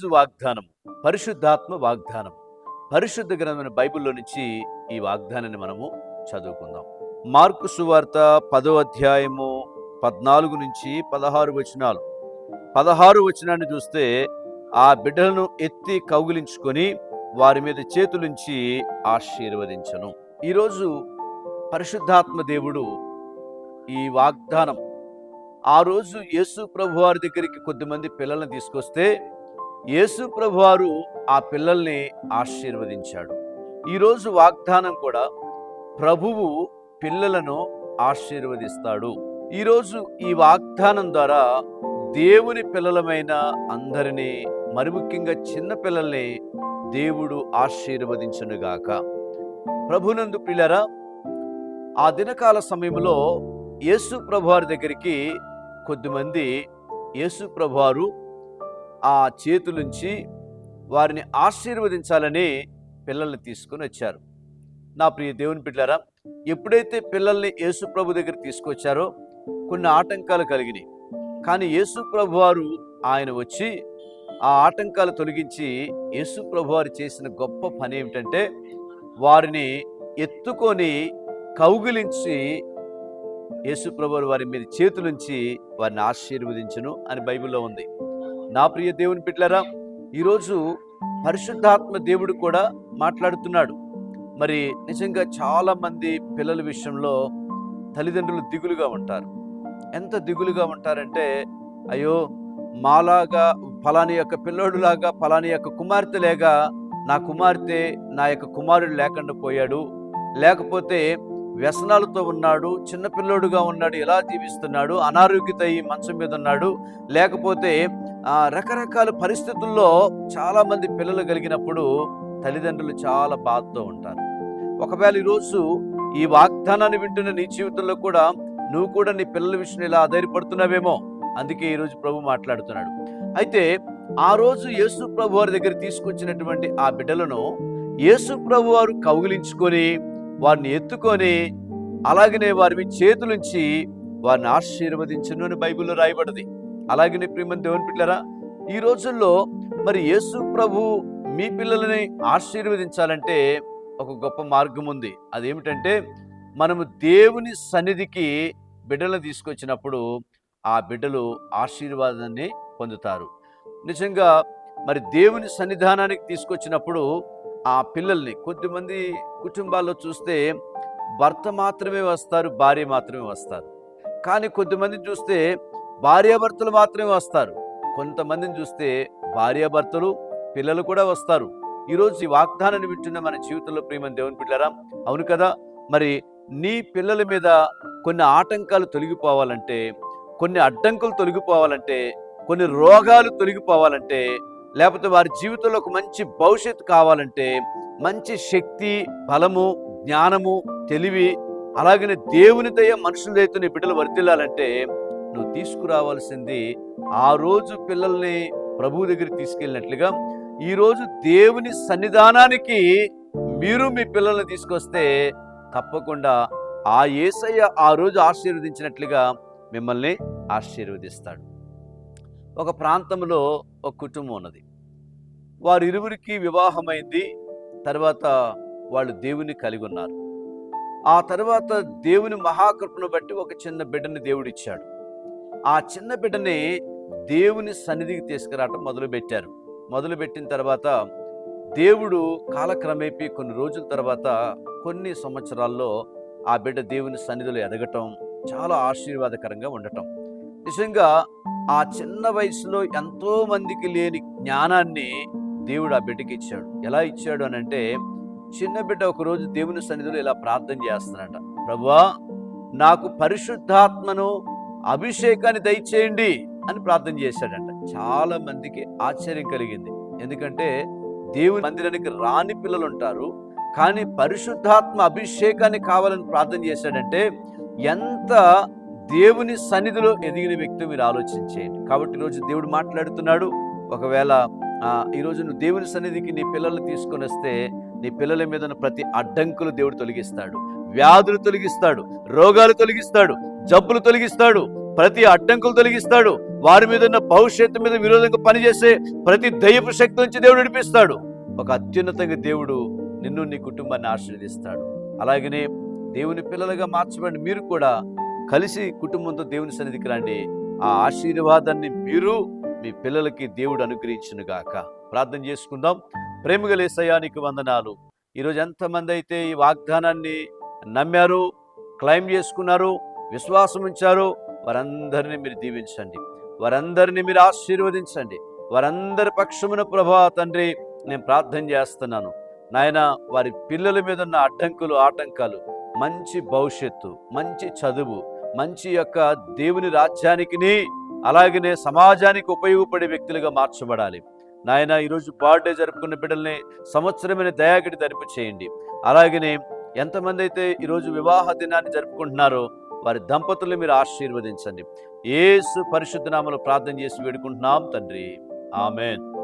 ఈరోజు వాగ్దానం పరిశుద్ధాత్మ వాగ్దానం పరిశుద్ధ గ్రంథమైన బైబిల్లో నుంచి ఈ వాగ్దానాన్ని మనము చదువుకుందాం. మార్కు సువార్త పదో అధ్యాయము పద్నాలుగు నుంచి పదహారు వచనాలు. పదహారు వచనాన్ని చూస్తే ఆ బిడ్డలను ఎత్తి కౌగిలించుకొని వారి మీద చేతులుంచి ఆశీర్వదించను. ఈరోజు పరిశుద్ధాత్మ దేవుడు ఈ వాగ్దానం. ఆ రోజు యేసు ప్రభువారి దగ్గరికి కొద్దిమంది పిల్లల్ని తీసుకొస్తే యేసు ప్రభువారు ఆ పిల్లల్ని ఆశీర్వదించాడు. ఈరోజు వాగ్దానం కూడా ప్రభువు పిల్లలను ఆశీర్వదిస్తాడు. ఈరోజు ఈ వాగ్దానం ద్వారా దేవుని పిల్లలమైన అందరినీ మరి ముఖ్యంగా చిన్న పిల్లల్ని దేవుడు ఆశీర్వదించునుగాక ప్రభునందు పిల్లరా ఆ దినకాల సమయంలో యేసు ప్రభువారి దగ్గరికి కొద్దిమంది యేసు ప్రభువారు ఆ చేతులుంచి వారిని ఆశీర్వదించాలని పిల్లల్ని తీసుకొని వచ్చారు. నా ప్రియ దేవుని బిడ్డారా ఎప్పుడైతే పిల్లల్ని యేసు ప్రభు దగ్గర తీసుకొచ్చారో కొన్ని ఆటంకాలు కలిగినాయి. కానీ యేసు ప్రభు వారు ఆయన వచ్చి ఆ ఆటంకాలు తొలగించి యేసు ప్రభు వారు చేసిన గొప్ప పని ఏమిటంటే వారిని ఎత్తుకొని కౌగిలించి యేసు ప్రభు వారి మీద చేతులుంచి వారిని ఆశీర్వదించును అని బైబిల్లో ఉంది. నా ప్రియ దేవుని బిడ్డలారా ఈరోజు పరిశుద్ధాత్మ దేవుడు కూడా మాట్లాడుతున్నాడు. మరి నిజంగా చాలామంది పిల్లల విషయంలో తల్లిదండ్రులు దిగులుగా ఉంటారు. ఎంత దిగులుగా ఉంటారంటే అయ్యో మాలాగా ఫలాని యొక్క పిల్లోడులాగా ఫలాని యొక్క కుమార్తె లేగా నా కుమార్తె నా యొక్క కుమారుడు లేకుండా పోయాడు. లేకపోతే వ్యసనాలతో ఉన్నాడు చిన్న పిల్లోడుగా ఉన్నాడు ఎలా జీవిస్తున్నాడు అనారోగ్యత ఈ మంచం మీద ఉన్నాడు. లేకపోతే రకరకాల పరిస్థితుల్లో చాలా మంది పిల్లలు కలిగినప్పుడు తల్లిదండ్రులు చాలా బాధతో ఉంటారు. ఒకవేళ ఈరోజు ఈ వాగ్దానాన్ని వింటున్న నీ జీవితంలో కూడా నువ్వు కూడా నీ పిల్లల విషయంలో ఇలా ఆధారపడుతున్నావేమో అందుకే ఈరోజు ప్రభు మాట్లాడుతున్నాడు. అయితే ఆ రోజు యేసు ప్రభు వారి దగ్గర తీసుకొచ్చినటువంటి ఆ బిడ్డలను యేసు ప్రభు వారు కౌగిలించుకొని వారిని ఎత్తుకొని అలాగనే వారి చేతులుంచి వారిని ఆశీర్వదించను అని బైబిల్లో రాయబడింది. అలాగనే ప్రియమని దేవుని పిల్లరా ఈ రోజుల్లో మరి యేసు ప్రభు మీ పిల్లలని ఆశీర్వదించాలంటే ఒక గొప్ప మార్గం ఉంది. అదేమిటంటే మనము దేవుని సన్నిధికి బిడ్డలను తీసుకొచ్చినప్పుడు ఆ బిడ్డలు ఆశీర్వాదాన్ని పొందుతారు. నిజంగా మరి దేవుని సన్నిధానానికి తీసుకొచ్చినప్పుడు ఆ పిల్లల్ని కొద్దిమంది కుటుంబాల్లో చూస్తే భర్త మాత్రమే వస్తారు భార్య మాత్రమే వస్తారు. కానీ కొద్దిమంది చూస్తే భార్యాభర్తలు మాత్రమే వస్తారు. కొంతమందిని చూస్తే భార్యాభర్తలు పిల్లలు కూడా వస్తారు. ఈరోజు ఈ వాగ్దానాన్ని వింటున్న మన జీవితంలో ప్రేమని దేవుని పిల్లరా అవును కదా? మరి నీ పిల్లల మీద కొన్ని ఆటంకాలు తొలగిపోవాలంటే కొన్ని అడ్డంకులు తొలగిపోవాలంటే కొన్ని రోగాలు తొలగిపోవాలంటే లేకపోతే వారి జీవితంలో ఒక మంచి భవిష్యత్తు కావాలంటే మంచి శక్తి బలము జ్ఞానము తెలివి అలాగనే దేవుని దయ మనుషుల దయతో నీ బిడ్డలు వర్తిల్లాలంటే నువ్వు తీసుకురావాల్సింది ఆ రోజు పిల్లల్ని ప్రభువు దగ్గరికి తీసుకెళ్ళినట్లుగా ఈరోజు దేవుని సన్నిధానానికి మీరు మీ పిల్లల్ని తీసుకొస్తే తప్పకుండా ఆ యేసయ్య ఆ రోజు ఆశీర్వదించినట్లుగా మిమ్మల్ని ఆశీర్వదిస్తాడు. ఒక ప్రాంతంలో ఒక కుటుంబం ఉన్నది. వారిరువురికి వివాహమైంది తర్వాత వాళ్ళు దేవుని కలిగి ఉన్నారు. ఆ తర్వాత దేవుని మహాకృపను బట్టి ఒక చిన్న బిడ్డని దేవుడిచ్చాడు. ఆ చిన్న బిడ్డని దేవుని సన్నిధికి తీసుకురావటం మొదలుపెట్టారు. మొదలుపెట్టిన తర్వాత దేవుడు కాలక్రమేపీ కొన్ని రోజుల తర్వాత కొన్ని సంవత్సరాల్లో ఆ బిడ్డ దేవుని సన్నిధిలో ఎదగటం చాలా ఆశీర్వాదకరంగా ఉండటం. నిజంగా ఆ చిన్న వయసులో ఎంతో మందికి లేని జ్ఞానాన్ని దేవుడు ఆ బిడ్డకి ఇచ్చాడు. ఎలా ఇచ్చాడు అని అంటే చిన్న బిడ్డ ఒకరోజు దేవుని సన్నిధిలో ఇలా ప్రార్థన చేస్తున్నాడట. ప్రభువా నాకు పరిశుద్ధాత్మను అభిషేకాన్ని దయచేయండి అని ప్రార్థన చేశాడంట. చాలా మందికి ఆశ్చర్యం కలిగింది. ఎందుకంటే దేవుని మందిరానికి రాని పిల్లలు ఉంటారు. కానీ పరిశుద్ధాత్మ అభిషేకాన్ని కావాలని ప్రార్థన చేశాడంటే ఎంత దేవుని సన్నిధిలో ఎదిగిన వ్యక్తి మీరు ఆలోచించేయండి. కాబట్టి ఈరోజు దేవుడు మాట్లాడుతున్నాడు. ఒకవేళ ఈరోజు నువ్వు దేవుని సన్నిధికి నీ పిల్లల్ని తీసుకొని వస్తే నీ పిల్లల మీద ఉన్న ప్రతి అడ్డంకులు దేవుడు తొలగిస్తాడు. వ్యాధులు తొలగిస్తాడు రోగాలు తొలగిస్తాడు జబ్బులు తొలగిస్తాడు ప్రతి అడ్డంకులు తొలగిస్తాడు. వారి మీద ఉన్న భవిష్యత్తు మీద విరోధంగా పనిచేసే ప్రతి దైవపు శక్తి నుంచి దేవుడు నడిపిస్తాడు ఒక అత్యున్నతంగా దేవుడు నిన్ను నీ కుటుంబాన్ని ఆశీర్వదిస్తాడు. అలాగనే దేవుని పిల్లలుగా మార్చబడి మీరు కూడా కలిసి కుటుంబంతో దేవుని సన్నిధికి రండి. ఆ ఆశీర్వాదాన్ని మీరు మీ పిల్లలకి దేవుడు అనుగ్రహించును గాక. ప్రార్థన చేసుకుందాం. ప్రేమగలేసయానికి వందనాలు. ఈరోజు ఎంతమంది అయితే ఈ వాగ్దానాన్ని నమ్మారు క్లైమ్ చేసుకున్నారు విశ్వాసం ఉంచారు. వారందరినీ మీరు దీవించండి. వారందరినీ మీరు ఆశీర్వదించండి. వారందరి పక్షమున ప్రభా తండ్రి నేను ప్రార్థన చేస్తున్నాను. నాయన వారి పిల్లల మీద ఉన్న అడ్డంకులు ఆటంకాలు మంచి భవిష్యత్తు మంచి చదువు మంచి యొక్క దేవుని రాజ్యానికి అలాగనే సమాజానికి ఉపయోగపడే వ్యక్తులుగా మార్చబడాలి. నాయన ఈరోజు బర్త్డే జరుపుకున్న బిడ్డల్ని సంవత్సరమైన దయాగడి ధరిపి చేయండి అలాగనే ఎంతమంది అయితే ఈరోజు వివాహ దినాన్ని జరుపుకుంటున్నారో వారి దంపతులు మీరు ఆశీర్వదించండి. ఏసు పరిశుద్ధ ప్రార్థన చేసి వేడుకుంటున్నాం తండ్రి. ఆమెన్.